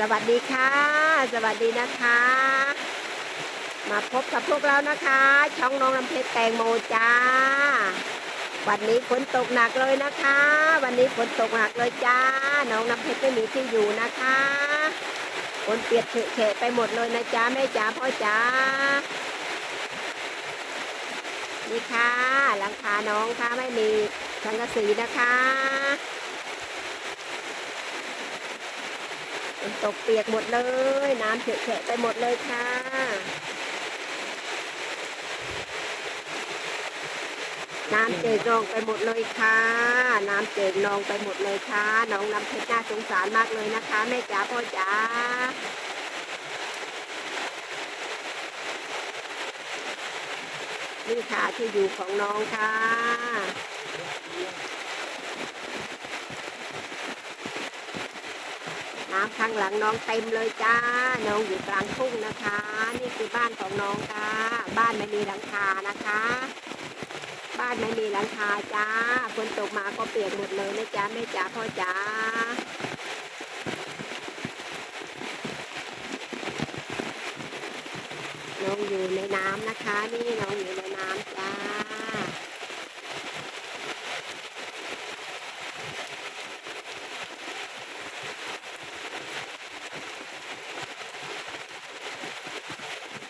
สวัสดีค่ะ สวัสดีนะคะ มาพบกับพวกเรานะคะ ช่องน้องน้ำเพชรแตงโมจ้า วันนี้ฝนตกหนักเลยนะคะ วันนี้ฝนตกหนักเลยจ้า น้องน้ำเพชรไม่มีที่อยู่นะคะฝนเปียกเฉะไปหมดเลยนะจ้าแม่จ๋าพ่อจ๋านี่ค่ะหลังคาน้องค่ะไม่มีสังกะสีนะคะ ฝน ตกเปียกหมดเลย น้ำเฉะแฉะไปหมดเลยค่ะ น้ำเจิกนองไปหมดเลยค่ะ น้ำเจิกนองไปหมดเลยค่ะ น้องน้ำเพชรน่าสงสารมากเลยนะคะ แม่จ๋าพ่อจ๋านี่ค่ะที่อยู่ของน้องค่ะ น้ำข้างหลังน้องเต็มเลยจ้า น้องอยู่กลางทุ่งนะคะ นี่คือบ้านของน้องค่ะ บ้านไม่มีหลังคานะคะ บ้านไม่มีหลังคาจ้าฝนตกมาก็เปียกหมดเลยนะจ๊ะแม่จ๋าพ่อจ๋าน้องอยู่ในน้ำนะคะ นี่น้องอยู่ในน้ำจ้า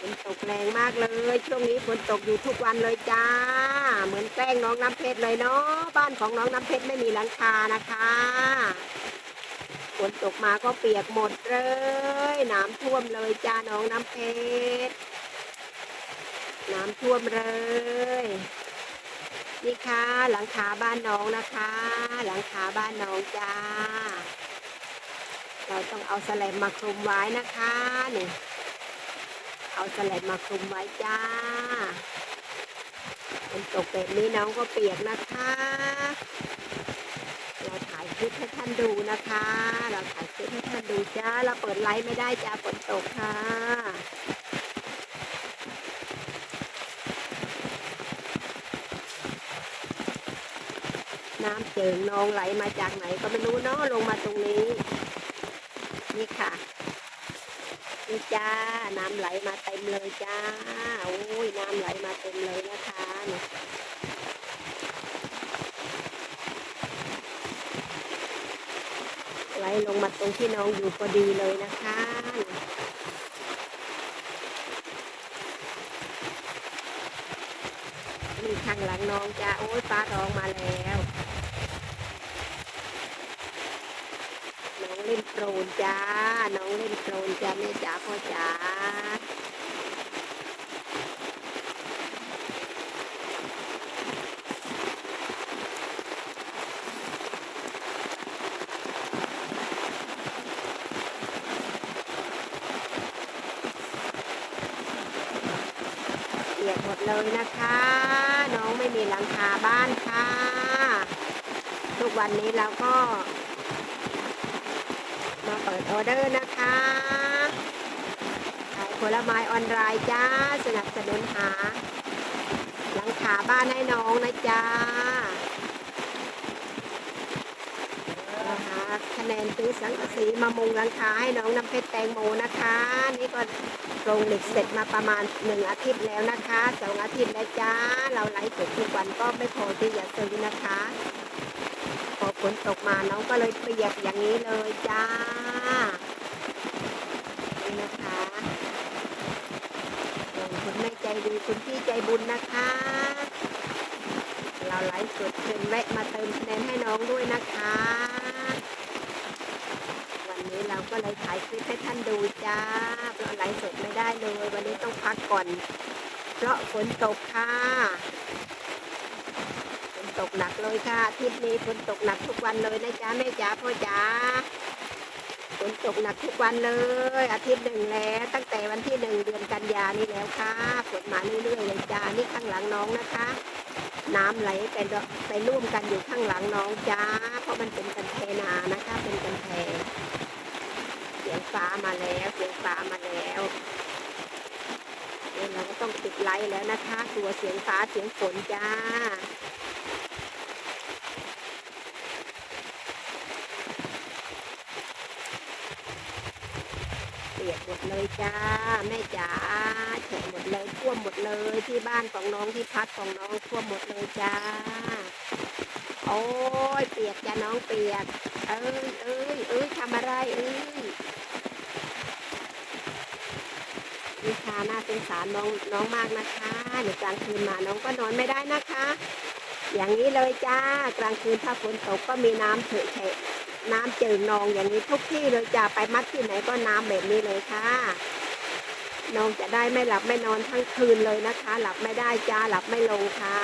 ฝน ตกแรงมากเลย ช่วงนี้ฝนตกอยู่ทุกวันเลยจ้า เหมือนแกล้งน้องน้ำเพชรเลยเนาะบ้านของน้องน้ำเพชรไม่มีหลังคานะคะฝนตกมาก็เปียกหมดเลยน้ำท่วมเลยจ้าน้องน้ำเพชรน้ำท่วมเลย นี่ค่ะ หลังคาบ้านน้องนะคะ หลังคาบ้านน้องจ้า เราต้องเอาแสลมมาคลุมไว้นะคะนี่ เอาสแลดมาคลุมไว้จ้าฝนตกแบบนี้น้องก็เปียกนะคะ เราถ่ายคลิปให้ท่านดูนะคะ เราถ่ายคลิปให้ท่านดูจ้า เราเปิดไลฟ์ไม่ได้จ้าฝนตกค่ะน้ำเจิงนองไหลมาจากไหนก็ไม่รู้เนาะลงมาตรงนี้ นี่ค่ะ นี่จ้า น้ำไหลมาเต็มเลยจ้าโอ้ยน้ำไหลมาเต็มเลยนะคะนี่ไหลลงมาตรงที่น้องอยู่พอดีเลยนะคะนี่ข้างหลังน้องจ้าโอ้ยฟ้าร้องมาแล้ว น้องเล่น โครนจ้า น้องเล่นโครนจ้าแม่จ๋าพ่อจ๋าเปียกหมดเลยนะคะ น้องไม่มีหลังคาบ้านค่ะ ทุกวันนี้เราก็ มาเปิดออเดอร์นะคะขายผลไม้ออนไลน์จ้า สนับสนุนหา หลังคาบ้านให้น้องนะจ้าหาคะแนนซื้อสังกะสีมามุงหลังคาให้น้องน้ำเพชรแตงโมนะคะ นี่ก็โรงเหล็กเสร็จมาประมาณหนึ่งอาทิตย์แล้วนะคะสองอาทิตย์แล้วจ้า เราไลฟ์สดทุกวันก็ไม่พอที่จะซื้อนะคะพอฝนตกมาน้องก็เลยเปียกอย่างนี้เลยจ้า นี่นะคะขอบคุณแม่ใจดีคุณพี่ใจ บุญนะคะ เราไลฟ์สดเชิญแวะมาเติมคะแนนให้น้องด้วยนะคะ วันนี้เราก็เลยถ่ายคลิปให้ท่านดูจ้า เพราะไลฟ์สดไม่ได้เลย วันนี้ต้องพักก่อน เพราะฝนตกค่ะฝนตกหนักเลยค่ะอาทิตย์นี้ฝนตกหนักทุกวันเลยนะจ๊ะแม่จ๋าพ่อจ๋าฝนตกหนักทุกวันเลย อาทิตย์หนึ่งแล้ว ตั้งแต่วันที่หนึ่งเดือ นี่แล้วค่ะฝนมาเรื่อยๆเลยจ้านี่ข้างหลังน้องนะคะ น้ำไหลไปไปร่วมกันอยู่ข้างหลังน้องจ้า เพราะมันเป็นกันแพนานะคะ เป็นกันแพเสียงฟ้ามาแล้วเสียงฟ้ามาแล้วเราก็ต้องปิดไลท์แล้วนะคะ ตัวเสียงฟ้าเสียงฝนจ้า หมด เลยจ้าแม่จ๋าแฉะหมดเลยท่วมหมดเลยที่บ้านของน้องที่พักของน้องท่วมหมดเลยจ้า โอ้ยเปียกจ้าน้องเปียก เอ้ยเอ้ยเอ้ยทำอะไรเอ้ยนิชาน่าสงสารน้องน้องมากนะคะเดี๋ยวกลางคืนมาน้องก็นอนไม่ได้นะคะ อย่างนี้เลยจ้ากลางคืนถ้าฝนตกก็มีน้ำเฉะ น้ำเจิ่งนองอย่างนี้ทุกที่เลยจ้าไปมัดที่ไหนก็น้ำแบบนี้เลยค่ะน้องจะได้ไม่หลับไม่นอนทั้งคืนเลยนะคะ หลับไม่ได้จ้าหลับไม่ลงค่ะ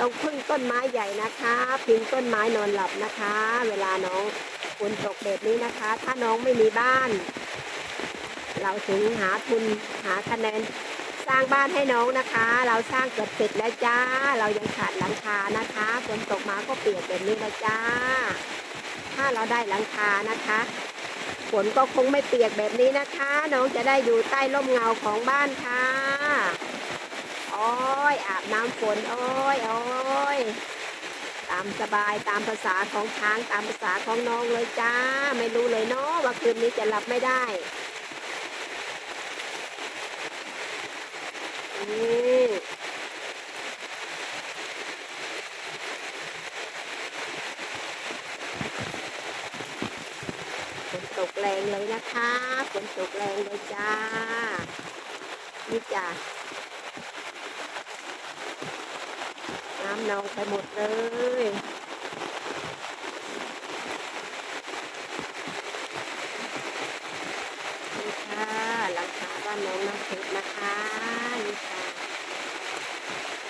ต้องพึ่งต้นไม้ใหญ่นะคะ พิงต้นไม้นอนหลับนะคะ เวลาน้องฝนตกแบบนี้นะคะ ถ้าน้องไม่มีบ้าน เราถึงหาทุนหาคะแนนสร้างบ้านให้น้องนะคะ เราสร้างเกือบเสร็จแล้วจ้า เรายังขาดหลังคานะคะฝนตกมาก็เปียกแบบนี้แล้วจ้า ถ้าเราได้หลังคานะคะฝนก็คงไม่เปียกแบบนี้นะคะ น้องจะได้อยู่ใต้ร่มเงาของบ้านค่ะโอ้ยอาบน้ำฝนโอ้ยโอ้ยตามสบายตามภาษาของช้างตามภาษาของน้องเลยจ้า ไม่รู้เลยเนาะว่าคืนนี้จะหลับไม่ได้นี่ นตกแรงเลยนะคะฝนตกแรงเลยจ้า นี่จ้าน้ำนองไปหมดเลยนี่ค่ะหลังคาบ้านน้องน้ำเพชรนะคะนี่ค่ะ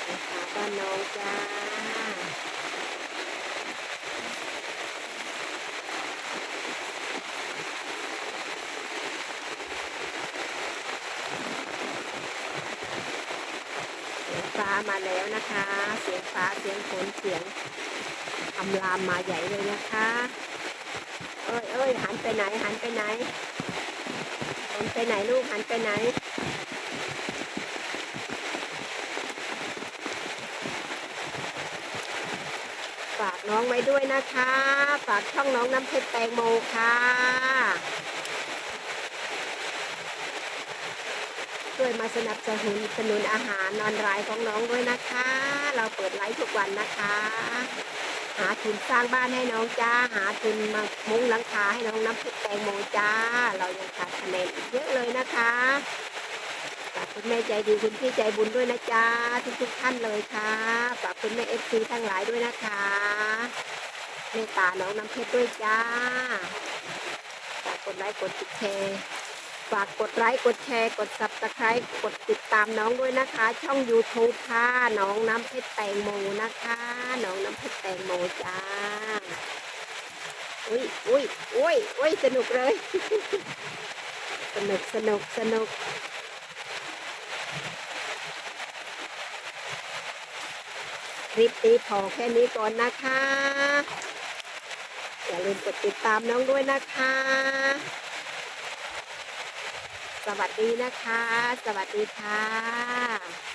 หลังคาบ้านน้องจ้า เสียงฟ้า มาแล้วนะคะ เสียงฟ้าเสียงฝนเสียงอำลามมาใหญ่เลยนะคะ เอ้ยเอ้ยหันไปไหน หันไปไหนหันไปไหนลูกหันไปไหนฝากน้องไว้ด้วยนะคะ ฝากช่องน้องน้ำเพชรแตงโมค่ะ ช่วยมาสนับสนุนสนุนอาหารนอนรายของน้องด้วยนะคะ เราเปิดไลฟ์ทุกวันนะคะ หาทุนสร้างบ้านให้น้องจ้า หาทุนมามุ้งหลังคาให้น้องน้ำพริกแตงโมจ้า เรายังขาดคะแนนอีกเยอะเลยนะคะฝากคุณแม่ใจดีคุณพี่ใจบุญด้วยนะจ้าทุกทุกท่านเลยค่ะฝากคุณแม่เอฟซีทั้งหลายด้วยนะคะเมตตาน้องน้ำเพชรด้วยจ้าฝากกดไลค์กดติดแชร์ฝากกดไลค์กดแชร์กดซับ subscribe กดติดตามน้องด้วยนะคะ ช่อง YouTube ค่ะน้องน้ำเพชรแตงโมนะคะ น้องน้ำเพชรแตงโมจ้าอุ้ยอุ้ยอุ้ยอุ้ยสนุกเลย สนุกสนุกสนุกคลิปนี้พอแค่นี้ก่อนนะคะ อย่าลืมกดติดตามน้องด้วยนะคะ สวัสดีนะคะ สวัสดีค่ะ